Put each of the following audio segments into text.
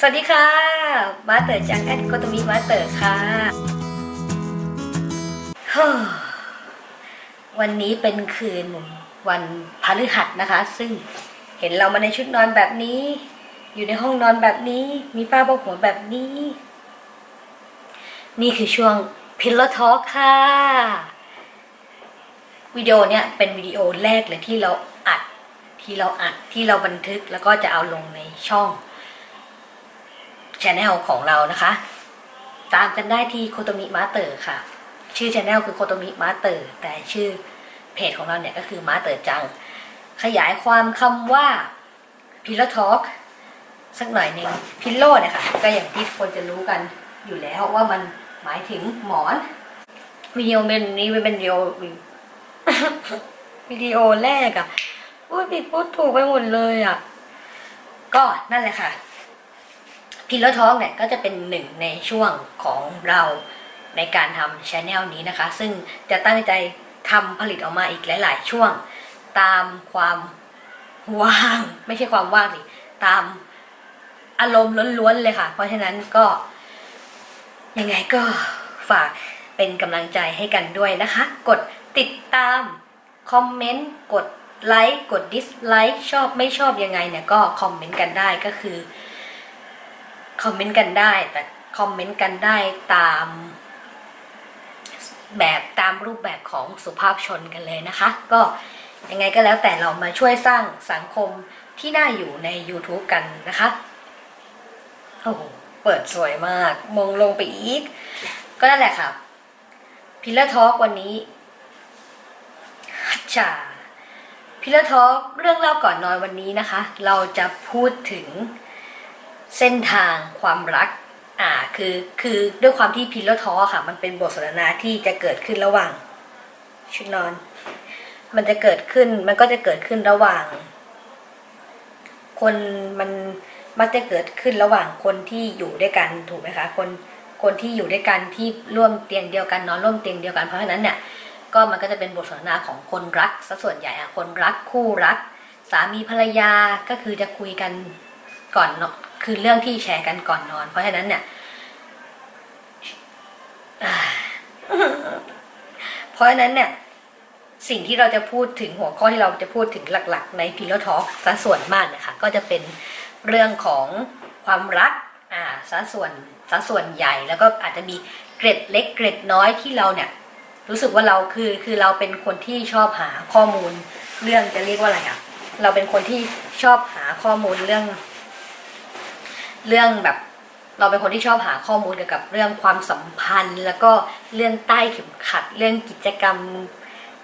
สวัสดีค่ะมาเตอร์จากแอดโกตมิมาเตอร์ค่ะวันนี้เป็นคืนวันพฤหัสนะคะ ซึ่งเห็นเรามาในชุดนอนแบบนี้ อยู่ในห้องนอนแบบนี้ มีป้าโปกหัวแบบนี้ นี่คือช่วง Pillow Talk ค่ะ วิดีโอเนี่ยเป็นวิดีโอแรกเลยที่เราอัดที่เราอัดที่เราบันทึกแล้วก็จะเอาลงในช่อง ช anel ของเรานะคะ ตามกันได้ที่โคโตมิมาเตอร์ค่ะ ชื่อช anel คือโคโตมิมาเตอร์แต่ชื่อเพจของเราเนี่ยก็คือมาเตอร์จัง ขยายความคำว่าพิล l ท w อกสักหน่อยหนึ่งพิลโลเนี่ยค่ะ ก็อย่างที่คนจะรู้กันอยู่แล้วว่ามันหมายถึงหมอนวิดีโอเป็นนี้เป็นวิดีโอวิดีโอแรกอะพูดผิดพูดถูกไปหมดเลยอะก็นั่นแหละค่ะ พิลเลอร์ท้องเนี่ยก็จะเป็นหนึ่งในช่วงของเราในการทำช anel นี้นะคะ ซึ่งจะตั้งใจทำผลิตออกมาอีกหลาย ๆ ช่วง ตามความว่าง ไม่ใช่ความว่างสิตามอารมณ์ล้วนๆเลยค่ะ เพราะฉะนั้นก็ ยังไงก็ฝากเป็นกำลังใจให้กันด้วยนะคะ กดติดตาม คอมเมนต์ กดไลค์ กดดิสไลค์ ชอบไม่ชอบยังไงเนี่ยก็คอมเมนต์กันได้ก็คือ คอมเมนต์กันได้ แต่คอมเมนต์กันได้ตามแบบตามรูปแบบของสุภาพชนกันเลยนะคะ ก็ยังไงก็แล้วแต่เรามาช่วยสร้างสังคมที่น่าอยู่ใน YouTube กันนะคะ โอ้โห เปิดสวยมากมองลงไปอีก ก็นั่นแหละค่ะพิลเลอร์ทอ k วันนี้ฮัจจาพิลเลอร์ทอ k เรื่องเล่าก่อนนอนวันนี้นะคะ เราจะพูดถึง เส้นทางความรัก อ่า คือ คือด้วยความที่พิลเลอร์ทอค่ะ มันเป็นบทสนทนาที่จะเกิดขึ้นระหว่าง ชุดนอน มันจะเกิดขึ้น มันก็จะเกิดขึ้นระหว่าง คนมันมักจะเกิดขึ้นระหว่างคนที่อยู่ด้วยกันถูกไหมคะ คนคนที่อยู่ด้วยกันที่ร่วมเตียงเดียวกันนอนร่วมเตียงเดียวกันเพราะฉะนั้นเนี่ยก็มันก็จะเป็นบทสนทนาของคนรักซะส่วนใหญ่อะคนรักคู่รัก สามีภรรยาก็คือจะคุยกันก่อนเนาะ คือเรื่องที่แชร์กันก่อนนอน เพราะฉะนั้นเนี่ยเพราะฉะนั้นเนี่ยสิ่งที่เราจะพูดถึงหัวข้อที่เราจะพูดถึงหลักๆ ในพิล o ทอ k ซะส่วนมากนะคะก็จะเป็นเรื่องของความรักอ่าซะส่วนซะส่วนใหญ่แล้วก็อาจจะมีเกร็ดเล็กเกร็ดน้อยที่เราเนี่ยรู้สึกว่าเราคือคือเราเป็นคนที่ชอบหาข้อมูล เรื่องจะเรียกว่าอะไรอะเราเป็นคนที่ชอบหาข้อมูลเรื่อง เรื่องแบบเราเป็นคนที่ชอบหาข้อมูลเกี่ยวกับเรื่องความสัมพันธ์ แล้วก็เรื่องใต้เข็มขัด เรื่องกิจกรรม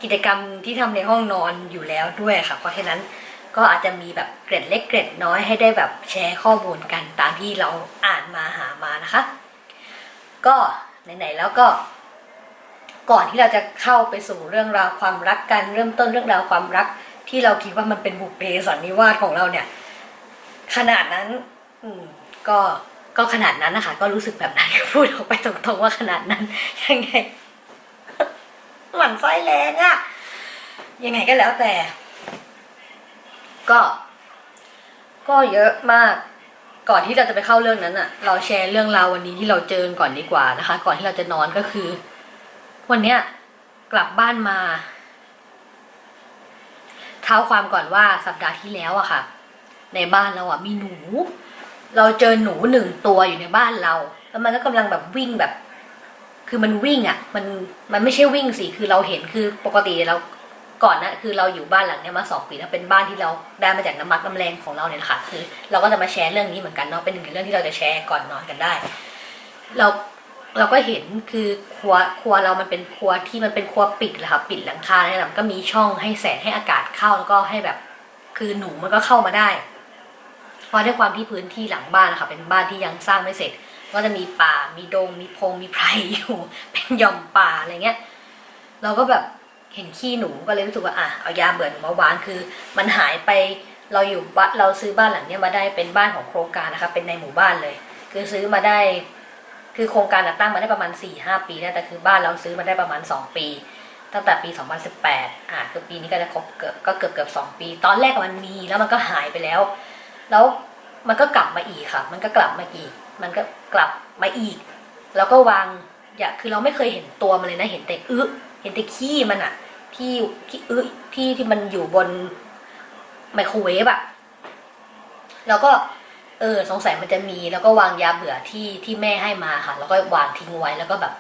กิจกรรมที่ทำในห้องนอนอยู่แล้วด้วยค่ะ เพราะฉะนั้นก็อาจจะมีแบบเกร็ดเล็กเกร็ดน้อยให้ได้แบบแชร์ข้อมูลกันตามที่เราอ่านมาหามานะคะ ก็ไหนๆแล้วก็ ก่อนที่เราจะเข้าไปสู่เรื่องราวความรักกันเริ่มต้นเรื่องราวความรัก ที่เราคิดว่ามันเป็นบุพเพสันนิวาสของเราเนี่ย ขนาดนั้น อืม ก็ก็ขนาดนั้นนะคะก็รู้สึกแบบนั้นพูดออกไปตรงๆว่าขนาดนั้นยังไงหมันไส้แรงอะยังไงก็แล้วแต่ ก็ ก็เยอะมาก ก่อนที่เราจะไปเข้าเรื่องนั้นอะเราแชร์เรื่องราววันนี้ที่เราเจอก่อนดีกว่านะคะ ก่อนที่เราจะนอนก็คือ วันเนี้ยกลับบ้านมา เท้าความก่อนว่าสัปดาห์ที่แล้วอะค่ะ ในบ้านเราอะมีหนู เราเจอหนูหนึ่งตัวอยู่ในบ้านเรา แล้วมันก็กำลังแบบวิ่งแบบ คือมันวิ่งอะ มันมันไม่ใช่วิ่งสิคือเราเห็นคือปกติเราก่อนนะคือเราอยู่บ้านหลังเนี้ยมาสองปีแล้วเป็นบ้านที่เราได้มาจากน้ำมักน้ำแรงของเราเนี่ยแหละค่ะคือ เราก็จะมาแชร์เรื่องนี้เหมือนกันเนาะเป็นหนึ่งในเรื่องที่เราจะแชร์ก่อนนอนกันได้ เราเราก็เห็นคือครัวครัวเรามันเป็นครัวที่มันเป็นครัวปิดแหละค่ะปิดหลังคาเนี่ยแหละก็มีช่องให้แสงให้อากาศเข้าแล้วก็ให้แบบ คือหนูมันก็เข้ามาได้ เพราะด้วยความที่พื้นที่หลังบ้านนะคะเป็นบ้านที่ยังสร้างไม่เสร็จ ก็จะมีป่ามีดง มีพงมีไพรอยู่ เป็นหย่อมป่าอะไรเงี้ย เราก็แบบเห็นขี้หนูก็เลยรู้สึกว่าอะเอายาเบื่อหนูมาวางคือ มันหายไปเราอยู่บ้านเราซื้อบ้านหลังเนี้ยมาได้เป็นบ้านของโครงการนะคะเป็นในหมู่บ้านเลย คือซื้อมาได้ คือโครงการตั้งมาได้ประมาณ4ี่ห้าปีแล้วแต่คือบ้านเราซื้อมาได้ประมาณ 2 ปี ตั้งแต่ปี 2018อะคือปีนี้ก็จะครบเกือบก็เกือบเกือบสองปี ตอนแรกมันมีแล้วมันก็หายไปแล้ว แล้วมันก็กลับมาอีกค่ะ มันก็กลับมาอีก มันก็กลับมาอีก แล้วก็วางอย่าคือเราไม่เคยเห็นตัวมันเลยนะ เห็นแต่อึเห็นแต่ขี้มันอะที่ที่อึที่ที่มันอยู่บนไมโครเวฟอะแล้วก็เออสงสัยมันจะมีแล้วก็วางยาเบื่อที่ที่แม่ให้มาค่ะ แล้วก็วางทิ้งไว้แล้วก็แบบ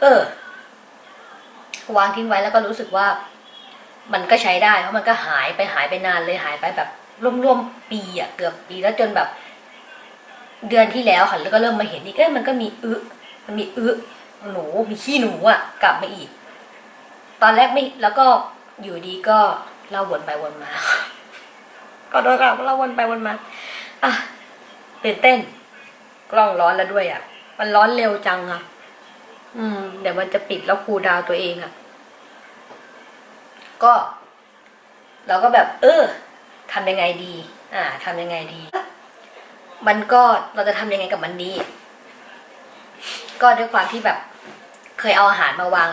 เออ วางทิ้งไว้แล้วก็รู้สึกว่า มันก็ใช้ได้เพราะมันก็หายไปหายไปนานเลยหายไปแบบ ร่วมๆปีอะเกือบปีแล้วจนแบบ เดือนที่แล้วค่ะแล้วก็เริ่มมาเห็นอีกเอ้ยมันก็มีอึมันมีอึหนูมีขี้หนูอะกลับมาอีก ตอนแรกไม่แล้วก็อยู่ดีก็เล่าวนไปวนมา ก็โดนกลับเล่าวนไปวนมาอะตื่นเต้น กล้องร้อนแล้วด้วยอะมันร้อนเร็วจังอะอืม เดี๋ยวมันจะปิดแล้วครูดาวตัวเองอะก็ เราก็แบบ เออ ทำยังไงดี อ่าทำยังไงดี มันก็เราจะทำยังไงกับมันดี ก็ด้วยความที่แบบเคยเอาอาหารมาวาง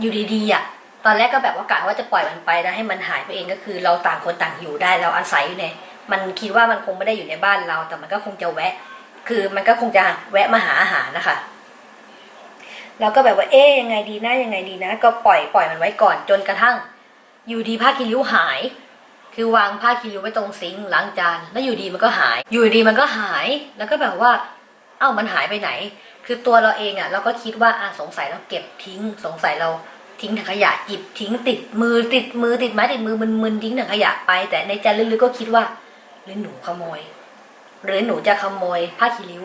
อยู่ดีๆอะตอนแรกก็แบบว่ากะว่าจะปล่อยมันไปแล้วให้มันหายไปเองก็คือ เราต่างคนต่างอยู่ได้เราอาศัยอยู่ในมันคิดว่ามันคงไม่ได้อยู่ในบ้านเรา แต่มันก็คงจะแวะ คือมันก็คงจะแวะมาหาอาหารนะคะเราก็แบบว่าเอ๊ยยังไงดีนะยังไงดีนะ ก็ปล่อยปล่อยมันไว้ก่อนจนกระทั่ง อยู่ดีผ้าคีริ้วหาย คือวางผ้าคีริวไว้ตรงซิงค์ล้างจานแล้วอยู่ดีมันก็หาย อยู่ดีมันก็หายแล้วก็แบบว่า เอ้ามันหายไปไหน คือตัวเราเองอะ่ะ เราก็คิดว่าอะสงสัยเราเก็บทิ้ง สงสัยเราทิ้งถังขยะหยิบทิ้งติดมือติดมือติดไม้ติดมือมึนๆทิ้งถังขยะไป แต่ในใจลึกๆก็คิดว่าหรือหนูขโมย หรือหนูจะขโมยผ้าคีริ้ว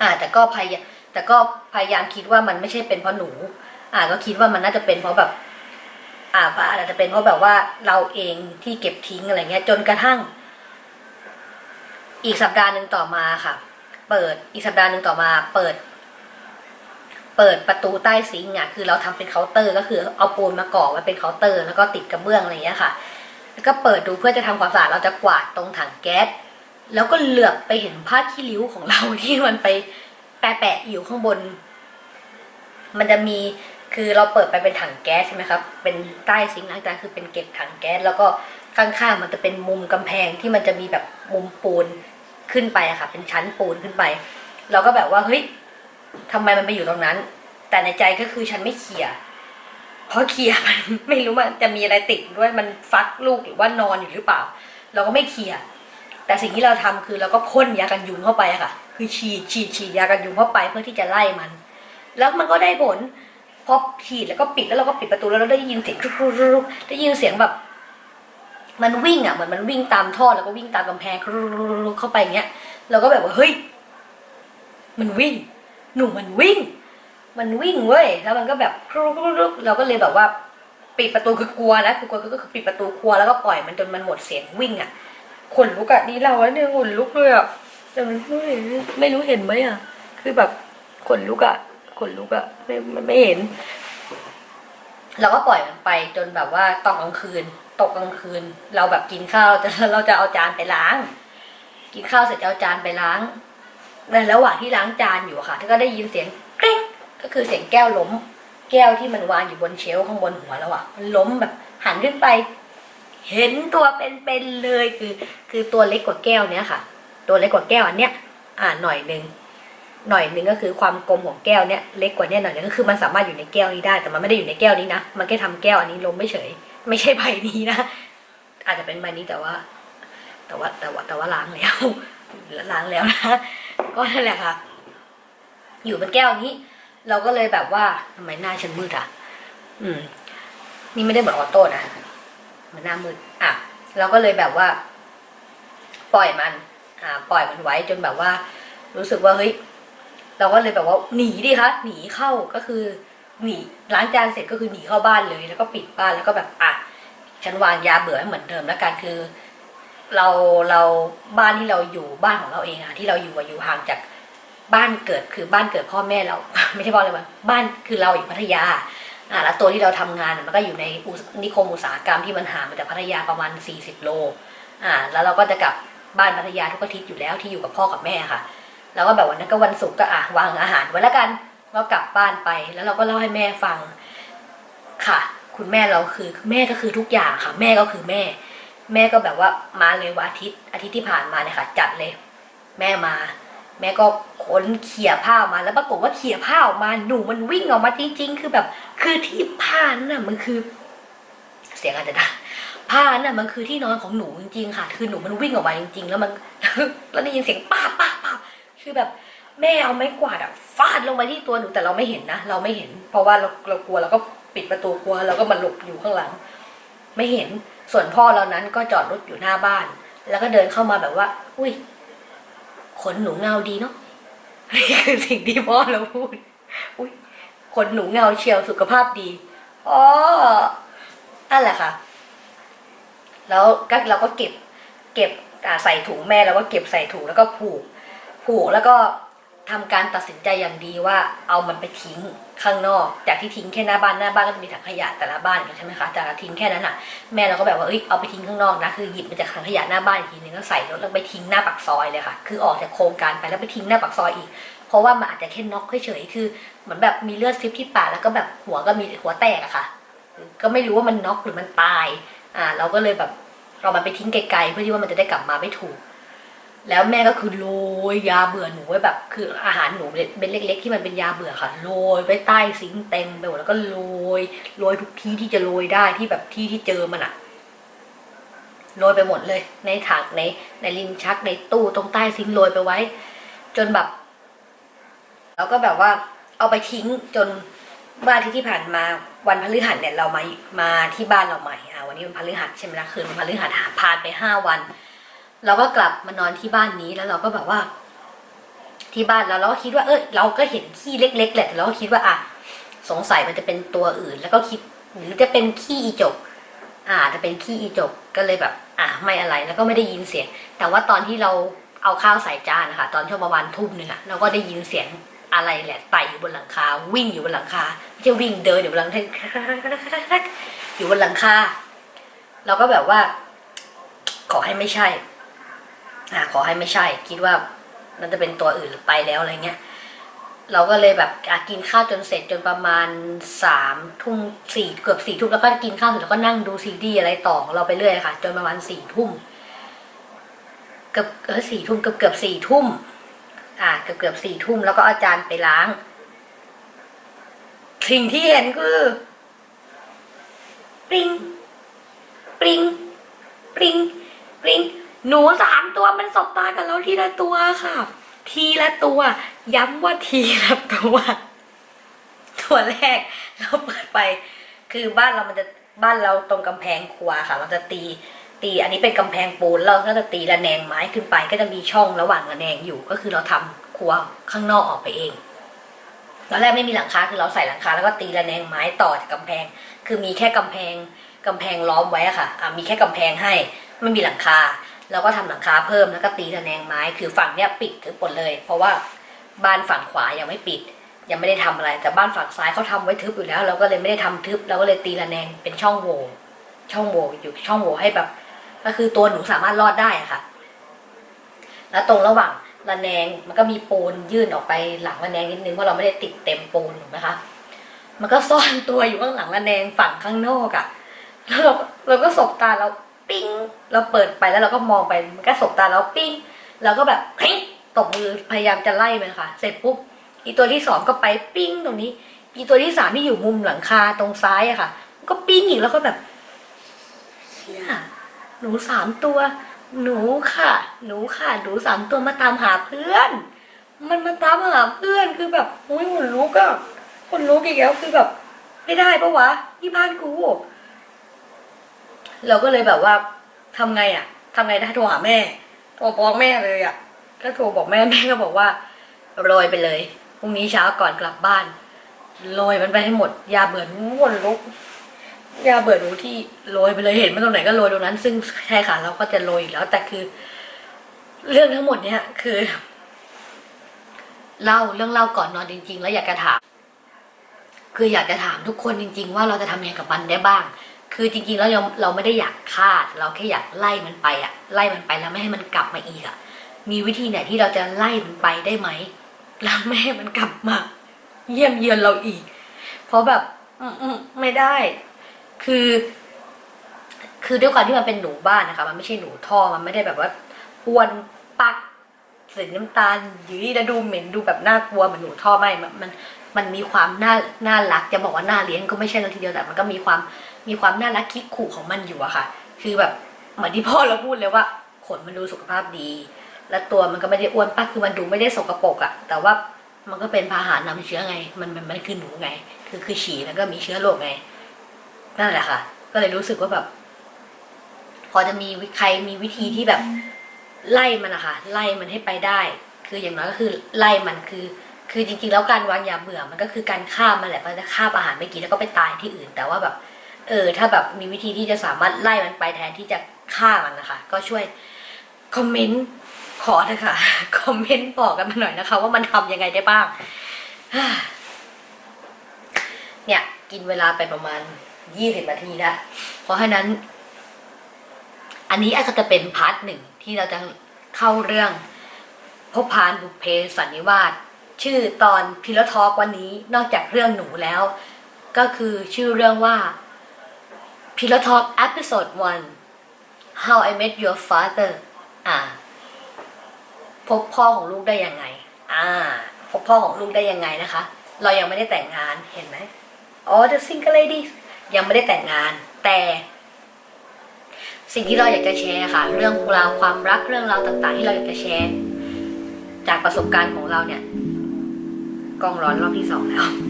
อ่า แต่ก็พยายามแต่ก็พยายามคิดว่ามันไม่ใช่เป็นเพราะหนู อ่า ก็คิดว่ามันน่าจะเป็นเพราะแบบ อ่าอาจจะเป็นเพราะแบบว่าเราเองที่เก็บทิ้งอะไรเงี้ย จนกระทั่ง อีกสัปดาห์หนึ่งต่อมาค่ะ เปิดอีกสัปดาห์หนึ่งต่อมาเปิด เปิดประตูใต้ซิงค์อะคือเราทำเป็นเคาน์เตอร์ก็คือเอาปูนมาก่อไว้เป็นเคาน์เตอร์ แล้วก็ติดกระเบื้องอะไรเงี้ยค่ะ แล้วก็เปิดดูเพื่อจะทำความสะอาดเราจะกวาดตรงถังแก๊สแล้วก็เหลือบไปเห็นผ้าขี้ริ้วของเราที่มันไปแปะๆอยู่ข้างบน มันจะมี คือเราเปิดไปเป็นถังแก๊สใช่ไหมครับ เป็นใต้ซิงค์ล้างจานคือเป็นเก็บถังแก๊สแล้วก็ข้างๆมันจะเป็นมุมกำแพงที่มันจะมีแบบมุมปูนขึ้นไปอะค่ะ เป็นชั้นปูนขึ้นไป เราก็แบบว่าเฮ้ยทำไมมันไปอยู่ตรงนั้น แต่ในใจก็คือฉันไม่เคลียเพราะเคลียมันไม่รู้มันจะมีอะไรติดด้วยมันฟักลูกหรือว่านอนอยู่หรือเปล่า เราก็ไม่เคลียแต่สิ่งที่เราทำคือเราก็พ่นยากันยุงเข้าไปอะค่ะ คือฉีดฉีดฉีดยากันยุงเข้าไปเพื่อที่จะไล่มัน แล้วมันก็ได้ผล พอฉีดแล้วก็ปิดแล้วเราก็ปิดประตูแล้วเราได้ยินเสียงรุกๆได้ยินเสียงแบบ มันวิ่งอะเหมือนมันวิ่งตามท่อแล้วก็วิ่งตามกำแพงรุกเข้าไปเงี้ยเราก็แบบว่าเฮ้ย มันวิ่ง หนูมันวิ่ง มันวิ่งเว้ยแล้วมันก็แบบรุกๆเราก็เลยแบบว่าปิดประตูคือกลัวนะคือกลัวก็คือปิดประตูครัวแล้วก็ปล่อยมันจนมันหมดเสียงวิ่งอะขนลุกอะนี่เราเนี่ยขนลุกเลยอะแต่มันไม่รู้เห็นไหมอะ คือแบบขนลุกอะ ขนลุกอะไม่ไม่ไม่เห็น เราก็ปล่อยมันไปจนแบบว่าตอนกลางคืน ตกกลางคืน เราแบบกินข้าวจะเราจะเอาจานไปล้าง กินข้าวเสร็จจะเอาจานไปล้างในระหว่างที่ล้างจานอยู่อะค่ะก็ได้ยินเสียงกร็งก็คือเสียงแก้วล้ม แก้วที่มันวางอยู่บนเชลข้างบนหัวเราอะมันล้มแบบ หันขึ้นไป เห็นตัวเป็นๆเลยคือ คือตัวเล็กกว่าแก้วเนี้ยค่ะ ตัวเล็กกว่าแก้วอันเนี้ยอ่าหน่อยหนึ่ง หน่อยหนึ่งก็คือความกลมของแก้วเนี้ยเล็กกว่าเนี้ยหน่อยนึงก็คือมันสามารถอยู่ในแก้วนี้ได้ แต่มันไม่ได้อยู่ในแก้วนี้นะมันแค่ทำแก้วอันนี้ล้มไม่เฉย ไม่ใช่ใบนี้นะอาจจะเป็นใบนี้แต่ว่า แต่ว่าแต่ว่าแต่ว่าล้างแล้วล้างแล้วนะก็นั่นแหละค่ะ อยู่บนแก้วนี้ เราก็เลยแบบว่าทำไมหน้าฉันมืดอะ อืม นี่ไม่ได้เหมือนออโต้นะมันหน้ามืดอะเราก็เลยแบบว่า ปล่อยมัน อ่า ปล่อยมันไว้จนแบบว่า รู้สึกว่าเฮ้ย เราก็เลยแบบว่าหนีดิคะหนีเข้าก็คือหนีล้างจานเสร็จก็คือหนีเข้าบ้านเลย แล้วก็ปิดบ้านแล้วก็แบบอะฉันวางยาเบื่อให้เหมือนเดิมแล้วกันคือ เราเราบ้านที่เราอยู่บ้านของเราเองอะที่เราอยู่อะอยู่ห่างจากบ้านเกิดคือบ้านเกิดพ่อแม่เรา ไม่ใช่พ่อเลยมั้งบ้านคือเราอยู่พัทยาอ่าแล้วตัวที่เราทำงานมันก็อยู่ในอุตนิคมอุตสาหกรรมที่มันห่างมาจากพัทยาประมาณ 40 โลอ่าแล้วเราก็จะกลับบ้านพัทยาทุกอาทิตย์อยู่แล้วที่อยู่กับพ่อกับแม่ค่ะ แล้วก็แบบวันนั้นก็วันศุกร์ก็อะวางอาหารไว้แล้วกันก็กลับบ้านไปแล้วเราก็เล่าให้แม่ฟังค่ะ คุณแม่เราคือแม่ก็คือทุกอย่างค่ะ แม่ก็คือแม่ แม่ก็แบบว่ามาเลยวันอาทิตย์อาทิตย์ที่ผ่านมาเนี่ยค่ะ จัดเลย แม่มา แม่ก็ค้นเขี่ยผ้ามาแล้วปรากฏว่าเขี่ยผ้าออกมาหนูมันวิ่งออกมาจริง ๆ คือแบบ คือที่ผ้านั่นน่ะมันคือ เสียงอาจจะดังผ้านั่นน่ะมันคือที่นอนของหนูจริงๆค่ะ คือหนูมันวิ่งออกมาจริง ๆ แล้วมันแล้วได้ยินเสียงป้าป้า คือแบบแม่เอาไม้กวาดอะฟาดลงไปที่ตัวหนูแต่เราไม่เห็นนะเราไม่เห็น เพราะว่าเราเรากลัวเราก็ปิดประตูกลัวเราก็มาหลบอยู่ข้างหลัง ไม่เห็นส่วนพ่อเรานั้นก็จอดรถอยู่หน้าบ้าน แล้วก็เดินเข้ามาแบบว่า อุ้ยขนหนูเงาดีเนาะนี่คือสิ่งที่พ่อเราพูด อุ้ยขนหนูเงาเชียวสุขภาพดีอ๋อนั่นแหละค่ะ แล้วก็เราก็เก็บ เก็บใส่ถุงแม่แล้วก็เก็บใส่ถุงแล้วก็ผูก ผูกแล้วก็ทำการตัดสินใจอย่างดีว่าเอามันไปทิ้งข้างนอก จากที่ทิ้งแค่หน้าบ้านหน้าบ้านก็จะมีถังขยะแต่ละบ้านอยู่ใช่ไหมคะจากทิ้งแค่นั้นอะแม่เราก็แบบว่าเอ้ยเอาไปทิ้งข้างนอกนะคือหยิบมาจากถังขยะหน้าบ้านอีกทีนึงแล้วใส่รถแล้วไปทิ้งหน้าปากซอยเลยค่ะ คือออกจากโครงการไปแล้วไปทิ้งหน้าปากซอยอีก เพราะว่ามันอาจจะแค่น็อกเฉยๆคือเหมือนแบบมีเลือดซิบที่ปากแล้วก็แบบหัวก็มีหัวแตกอะค่ะ ก็ไม่รู้ว่ามันน็อกหรือมันตายอ่าเราก็เลยแบบเรามันไปทิ้งไกลๆเพื่อที่ว่ามันจะได้กลับมาไม่ถูก แล้วแม่ก็คือโรยยาเบื่อหนูไว้แบบ คืออาหารหนูเป็นเล็ก ๆ ที่มันเป็นยาเบื่อค่ะโรยไว้ใต้ซิงเต็มไปหมดแล้วก็โรยโรยทุกที่ที่จะโรยได้ที่แบบที่ที่เจอมันอะโรยไปหมดเลย ในถังในในลิ้นชักในตู้ตรงใต้ซิงโรยไปไว้ จนแบบเราก็แบบว่าเอาไปทิ้งจนเมื่ออาทิตย์ที่ผ่านมาวันพฤหัสเนี่ยเรามามาที่บ้านเราใหม่อะวันนี้วันพฤหัสใช่ไหมล่ะคืนวันพฤหัสผ่านไปห้าวัน เราก็กลับมานอนที่บ้านนี้แล้วเราก็แบบว่า ที่บ้านเราเราก็คิดว่า เออเราก็เห็นขี้เล็ก ๆแหละแต่เราก็คิดว่าอะสงสัยมันจะเป็นตัวอื่น แล้วก็คิดหรือจะเป็นขี้อีจก อ่าจะเป็นขี้อีจกก็เลยแบบ อะไม่อะไรแล้วก็ไม่ได้ยินเสียง แต่ว่าตอนที่เราเอาข้าวใส่จานนะคะตอนช่วงประมาณทุ่มหนึ่งอะเราก็ได้ยินเสียงอะไรแหละไต่อยู่บนหลังคา วิ่งอยู่บนหลังคาไม่ใช่วิ่งเดินอยู่บนหลังคาอยู่บนหลังคาเราก็แบบว่า ขอให้ไม่ใช่ อ่าขอให้ไม่ใช่ คิดว่ามันจะเป็นตัวอื่นหรือไปแล้วอะไรเงี้ย เราก็เลยแบบอะกินข้าวจนเสร็จจนประมาณสามทุ่มสี่เกือบสี่ทุ่มแล้วก็กินข้าวเสร็จแล้วก็นั่งดูซีดีอะไรต่อของเราไปเรื่อยค่ะ จนประมาณสี่ทุ่มเกือบเออสี่ทุ่มเกือบเกือบสี่ทุ่มอ่าเกือบเกือบสี่ทุ่มแล้วก็อาจารย์ไปล้าง สิ่งที่เห็นคือปริงปริงปริงปริง หนูสามตัวมันสบตากันแล้วทีละตัวค่ะ ทีละตัว ย้ำว่าทีละตัว ตัวแรกเราเปิดไป คือบ้านเรามันจะบ้านเราตรงกำแพงครัวค่ะ เราจะตีตีอันนี้เป็นกำแพงปูนเราก็จะตีระแนงไม้ขึ้นไป ก็จะมีช่องระหว่างระแนงอยู่ ก็คือเราทำครัวข้างนอกออกไปเองตอนแรกไม่มีหลังคาคือเราใส่หลังคาแล้วก็ตีระแนงไม้ต่อจากกำแพง คือมีแค่กำแพงกำแพงล้อมไว้ค่ะอะมีแค่กำแพงให้ไม่มีหลังคา เราก็ทำหลังคาเพิ่มแล้วก็ตีระแนงไม้ คือฝั่งเนี้ยปิดถึงหมดเลย เพราะว่าบ้านฝั่งขวายังไม่ปิด ยังไม่ได้ทำอะไร แต่บ้านฝั่งซ้ายเขาทำไว้ทึบอยู่แล้ว เราก็เลยไม่ได้ทำทึบเราก็เลยตีระแนงเป็นช่องโหว่ช่องโหว่อยู่ช่องโหว่ให้แบบ ก็คือตัวหนูสามารถรอดได้ค่ะ แล้วตรงระหว่างระแนงมันก็มีปูนยื่นออกไปหลังระแนงนิดนึงเพราะเราไม่ได้ติดเต็มปูนถูกไหมคะมันก็ซ่อนตัวอยู่ข้างหลังระแนงฝั่งข้างนอกอะแล้วเราเราก็สบตาเรา ปิ้งเราเปิดไปแล้วเราก็มองไปมันก็สบตาเราปิ้งเราก็แบบเฮ้ยตบมือพยายามจะไล่มันค่ะ เสร็จปุ๊บอีตัวที่สองก็ไปปิ้งตรงนี้อีตัวที่สามที่อยู่มุมหลังคาตรงซ้ายอะค่ะ ก็ปิ้งอีกแล้วก็แบบเชี่ยหนูสามตัว หนูค่ะ หนูค่ะ หนูสามตัวมาตามหาเพื่อน มันมาตามหาเพื่อนคือแบบโอ้ยขนลุกอะขนลุกอีกแล้วคือแบบ ไม่ได้ปะวะที่บ้านกู เราก็เลยแบบว่าทำไงอะทำไงได้โทรหาแม่โทรบอกแม่เลยอะก็โทรบอกแม่แม่ก็บอกว่าโรยไปเลยพรุ่งนี้เช้าก่อนกลับบ้านโรยมันไปให้หมดยาเบื่อหนูขนลุกยาเบื่อหนูที่โรยไปเลยเห็นมันตรงไหนก็โรยตรงนั้น ซึ่งใช่ค่ะเราก็จะโรยอยู่แล้วแต่คือ เรื่องทั้งหมดเนี้ยคือเล่าเรื่องเล่าก่อนนอนจริง ๆ แล้วอยากจะถาม คืออยากจะถามทุกคนจริง ๆ ว่าเราจะทำยังไงกับมันได้บ้าง คือจริงๆแล้วเราเราไม่ได้อยากฆ่าเราแค่อยากไล่มันไปอะไล่มันไปแล้วไม่ให้มันกลับมาอีกอะมีวิธีไหนที่เราจะไล่มันไปได้ไหมแล้วไม่ให้มันกลับมา เยี่ยมเยือนเราอีก เพราะแบบอืมไม่ได้ คือ คือด้วยความที่มันเป็นหนูบ้านนะคะ มันไม่ใช่หนูท่อมันไม่ได้แบบว่าอ้วนปักสีน้ำตาลยืดแล้วดูเหม็นดูแบบน่ากลัวเหมือนหนูท่อไม่มันมันมันมีความน่าน่ารักจะบอกว่าน่าเลี้ยงก็ไม่ใช่ทีเดียวแต่มันก็มีความ มีความน่ารักคิกขู่ของมันอยู่อะค่ะ คือแบบเหมือนที่พ่อเราพูดเลยว่าขนมันดูสุขภาพดี และตัวมันก็ไม่ได้อ้วนปักคือมันดูไม่ได้สกปรกอะแต่ว่ามันก็เป็นพาหะนำเชื้อไง มันมันมันคือหนูไง คือคือฉี่แล้วก็มีเชื้อโรคไง นั่นแหละค่ะ ก็เลยรู้สึกว่าแบบ พอจะมีใครมีวิธีที่แบบไล่มันอะค่ะ ไล่มันให้ไปได้ คืออย่างน้อยก็คือไล่มันคือ คือจริงๆแล้วการวางยาเบื่อมันก็คือการฆ่ามันแหละมันจะฆ่าอาหารไม่กินแล้วก็ไปตายที่อื่น แต่ว่าแบบ เออถ้าแบบมีวิธีที่จะสามารถไล่มันไปแทนที่จะฆ่ามันนะคะ ก็ช่วยคอมเมนต์ขอเถอะค่ะคอมเมนต์บอกกันมาหน่อยนะคะ ว่ามันทำยังไงได้บ้างเนี่ยกินเวลาไปประมาณยี่สิบนาทีแล้วเพราะฉะนั้น อันนี้อาจจะเป็นพาร์ทหนึ่งที่เราจะเข้าเรื่องพบพานบุพเพสันนิวาสชื่อตอนพิลทอกวันนี้นอกจากเรื่องหนูแล้ว ก็คือชื่อเรื่องว่า พิลทอก episode 1 how I met your father อ่า พบพ่อของลูกได้ยังไง อ่า พบพ่อของลูกได้ยังไงนะคะ เรายังไม่ได้แต่งงาน เห็นไหมอ๋อ the single lady ยังไม่ได้แต่งงาน แต่ สิ่งที่เราอยากจะแชร์ค่ะ เรื่องราวความรักเรื่องราวต่าง ๆ ที่เราอยากจะแชร์ จากประสบการณ์ของเราเนี่ย กล้องร้อนรอบที่สองแล้ว